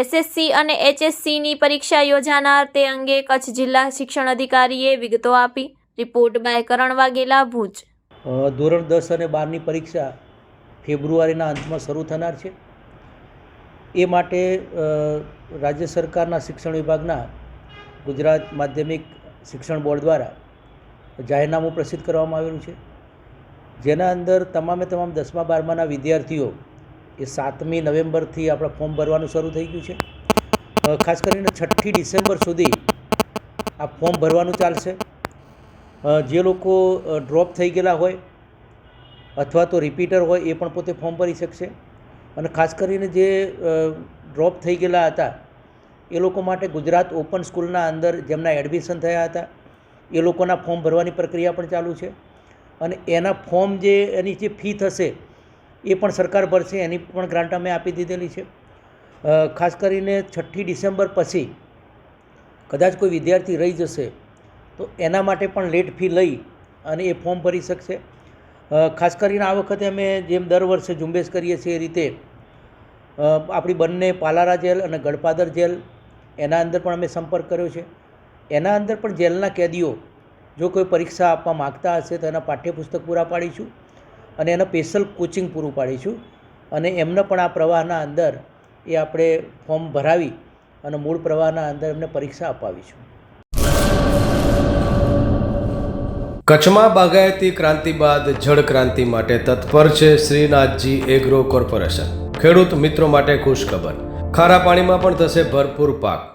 SSC અને એચએસસીની પરીક્ષા યોજાનાર તે અંગે કચ્છ જિલ્લા શિક્ષણ અધિકારીએ વિગતો આપી. Report by Karan Vaghela, Bhuj. ધોરણ દસ અને બારની પરીક્ષા ફેબ્રુઆરીના અંતમાં શરૂ થનાર છે. એ માટે રાજ્ય સરકારના શિક્ષણ વિભાગના ગુજરાત માધ્યમિક શિક્ષણ બોર્ડ દ્વારા જાહેરનામું પ્રસિદ્ધ કરવામાં આવેલું છે. જેના અંદર તમામે તમામ દસમા, બારમાના વિદ્યાર્થીઓ એ સાતમી નવેમ્બરથી આપણા ફોર્મ ભરવાનું શરૂ થઈ ગયું છે. ખાસ કરીને છઠ્ઠી ડિસેમ્બર સુધી આ ફોર્મ ભરવાનું ચાલશે. જે લોકો ડ્રોપ થઈ ગયેલા હોય અથવા તો રિપીટર હોય એ પણ પોતે ફોર્મ ભરી શકશે. અને ખાસ કરીને જે ડ્રોપ થઈ ગયેલા હતા, એ લોકો માટે ગુજરાત ઓપન સ્કૂલના અંદર જેમના એડમિશન થયા હતા, એ લોકોના ફોર્મ ભરવાની પ્રક્રિયા પણ ચાલુ છે. અને એના ફોર્મ જે, એની જે ફી થશે એ પણ સરકાર ભરશે એની પણ ગ્રાન્ટ અમે આપી દીધેલી છે. ખાસ કરીને છઠ્ઠી ડિસેમ્બર પછી કદાચ કોઈ વિદ્યાર્થી રહી જશે, તો એના માટે પણ લેટ ફી લઈ અને એ ફોર્મ ભરી શકશે. ખાસ કરીને આ વખતે અમે જેમ દર વર્ષે ઝુંબેશ કરીએ છીએ એ રીતે આપણી બંને પાલારા જેલ અને ગળપાદર જેલ, એના અંદર પણ અમે સંપર્ક કર્યો છે. એના અંદર પણ જેલના કેદીઓ જો કોઈ પરીક્ષા આપવા માગતા હશે તો એના પાઠ્યપુસ્તક પૂરા પાડીશું. અને એને સ્પેશિયલ કોચિંગ પૂરું પાડીશું. અને એમને પણ આ પ્રવાહના અંદર એ આપણે ફોર્મ ભરાવી અને મૂળ પ્રવાહના અંદર એમને પરીક્ષા અપાવીશું. કચ્છમાં બાગાયતી ક્રાંતિ બાદ જળ ક્રાંતિ માટે તત્પર છે શ્રીનાથજી એગ્રો કોર્પોરેશન. ખેડૂત મિત્રો માટે ખુશખબર. ખારા પાણીમાં પણ થશે ભરપૂર પાક.